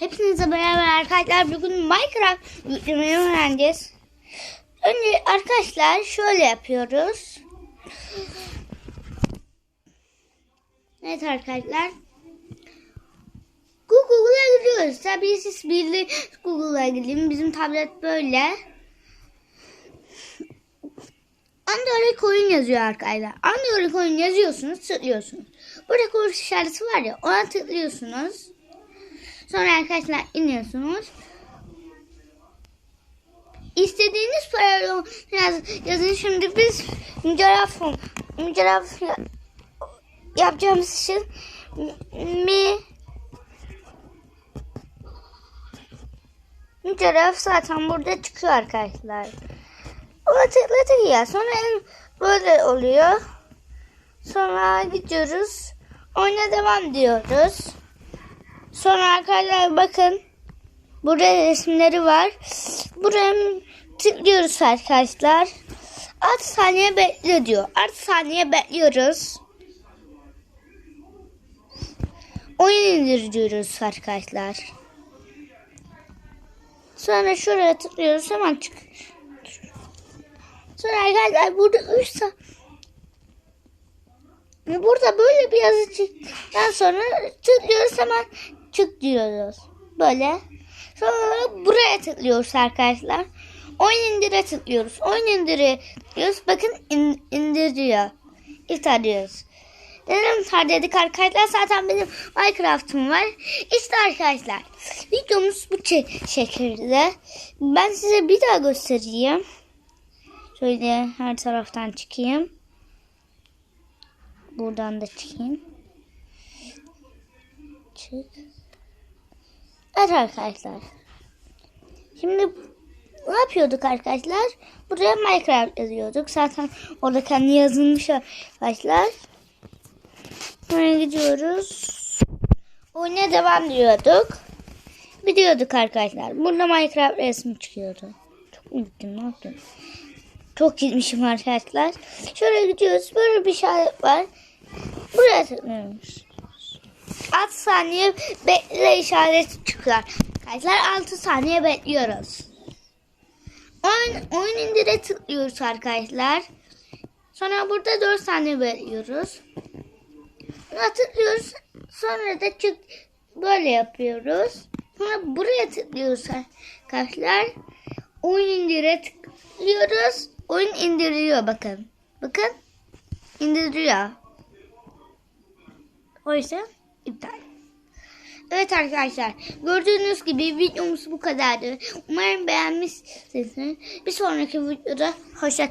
Hepinize beraber arkadaşlar bugün Minecraft yüklemeyi öğreneceğiz. Önce arkadaşlar şöyle yapıyoruz. Evet arkadaşlar. Google'a gidiyoruz. Tabii siz bildi Google'a gidin. Bizim tablet böyle. Android oyun yazıyor arkadaşlar. Android oyun yazıyorsunuz, tıklıyorsunuz. Burada kuruş işareti var ya, ona tıklıyorsunuz. Sonra arkadaşlar iniyorsunuz. İstediğiniz parayı yaz, yazın. Şimdi biz mücerraf ya- yapacağımız için mi mücerraf zaten burada çıkıyor arkadaşlar. Ona tıkladık ya. Sonra böyle oluyor. Sonra gidiyoruz. Oyuna devam diyoruz. Sonra arkadaşlar bakın. Burada resimleri var. Buraya tıklıyoruz arkadaşlar. 6 saniye bekle diyor. 6 saniye bekliyoruz. Oyun indiriyoruz arkadaşlar. Sonra şuraya tıklıyoruz hemen çık. Sonra arkadaşlar burada 3 sa- Burada böyle bir yazı çıktıktan sonra tıklıyoruz hemen çık diyoruz. Böyle. Sonra buraya tıklıyoruz arkadaşlar. Oyun indire tıklıyoruz. Oyun indire tıklıyoruz. Bakın in, indiriyor. İptal diyoruz. Dedim tar dedik arkadaşlar. Zaten benim Minecraft'ım var. İşte arkadaşlar. Videomuz bu şe- şekilde. Ben size bir daha göstereyim. Şöyle her taraftan çıkayım. Buradan da çıkayım. Çık. Evet arkadaşlar. Şimdi ne yapıyorduk arkadaşlar? Buraya Minecraft yazıyorduk. Zaten orada kendi yazılmış arkadaşlar. Böyle gidiyoruz. Oyuna devam diyorduk. Biliyorduk arkadaşlar. Burada Minecraft resmi çıkıyordu. Çok mu ne yaptım? Çok gitmişim arkadaşlar. Şöyle gidiyoruz. Böyle bir işaret var. Buraya tıklıyoruz. 6 saniye bekle işareti çıkıyor. Arkadaşlar 6 saniye bekliyoruz. Oyun, oyun indire tıklıyoruz arkadaşlar. Sonra burada 4 saniye bekliyoruz. Buna tıklıyoruz. Sonra da çık böyle yapıyoruz. Sonra buraya tıklıyoruz arkadaşlar. Oyun indire tıklıyoruz. Oyun indiriyor bakın. Bakın. indiriyor. O yüzden iptal. Evet arkadaşlar gördüğünüz gibi videomuz bu kadardı. Umarım beğenmişsiniz. Bir sonraki videoda hoşça kalın.